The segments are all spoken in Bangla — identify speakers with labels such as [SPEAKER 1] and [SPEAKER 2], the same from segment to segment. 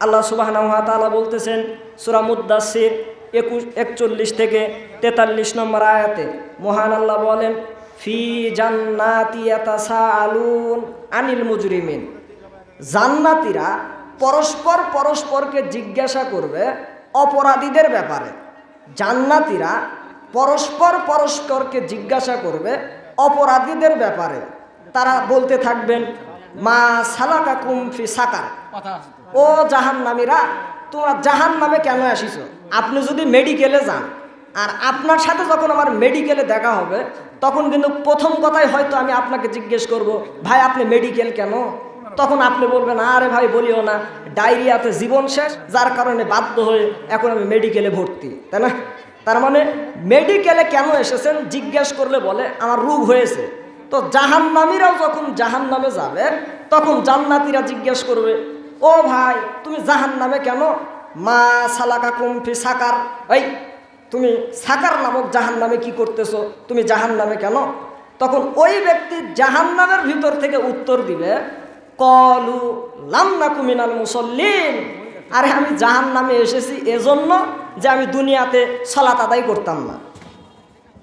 [SPEAKER 1] আল্লাহ সুবাহ বলতেছেন, সুরা মুদাসির একুশ, একচল্লিশ থেকে তেতাল্লিশ নম্বর আয়াতে, মহান আল্লাহ বলেন, ফি জান্নাতি আলুন আনিল মুজরিমিন। জান্নাতিরা পরস্পর পরস্পরকে জিজ্ঞাসা করবে অপরাধীদের ব্যাপারে। জান্নাতিরা পরস্পর পরস্পরকে জিজ্ঞাসা করবে অপরাধীদের ব্যাপারে। তারা বলতে থাকবেন মা সালাকা কুমফি সাকার। ও জাহান্নামীরা তোমরা জাহান নামে কেন আসিছ? আপনি যদি মেডিকেলে যান আর আপনার সাথে যখন আমার মেডিকেলে দেখা হবে তখন কিন্তু প্রথম কথাই হয়তো আমি আপনাকে জিজ্ঞেস করব ভাই আপনি মেডিকেল কেন? তখন আপনি বলবেন আরে ভাই বলিও না। ডায়রিয়াতে জীবন শেষ যার কারণে বাধ্য হয়ে এখন আমি মেডিকেলে ভর্তি। তাই না? তার মানে মেডিকেলে কেন এসেছেন? জিজ্ঞেস করলে বলে আমার রোগ হয়েছে। তো জাহান্নামীরাও যখন জাহান নামে যাবে, তখন জান্নাতিরা জিজ্ঞেস করবে, ও ভাই, তুমি জাহান নামে কেন? মা সালাকা কুমফি সাকার। এই, তুমি সাকার নামক জাহান নামে কি করতেছো? তুমি জাহান নামে কেন? তখন ওই ব্যক্তি জাহান নামের ভিতর থেকে উত্তর দিবে, কলু লাম্না কুমিনাল মুসল্লিন। আরে, আমি জাহান নামে এসেছি এজন্য যে আমি দুনিয়াতে সলাত আদায় করতাম না।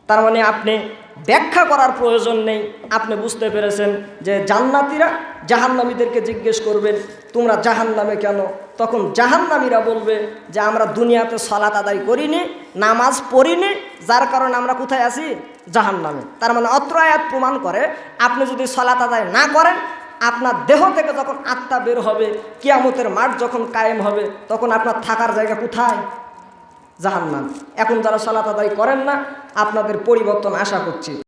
[SPEAKER 1] তার মানে আপনি ব্যাখ্যা করার প্রয়োজন নেই। আপনি বুঝতে পেরেছেন যে জান্নাতিরা জাহান্নামীদেরকে জিজ্ঞেস করবেন, তোমরা জাহান্নামে কেন? তখন জাহান্নামীরা বলবে যে, আমরা দুনিয়াতে সলাত আদায় করিনি, নামাজ পড়িনি, যার কারণে আমরা কোথায় আছি? জাহান্নামে। তার মানে অত্র আয়াত প্রমাণ করে, আপনি যদি সলাত আদায় না করেন, আপনার দেহ থেকে যখন আত্মা বের হবে, কিয়ামতের মাঠ যখন কায়েম হবে, তখন আপনার থাকার জায়গা কোথায়? জাহান্নাম। এখন যারা সালাত আদায় করেন না আপনাদের পরিবর্তন আশা করছি।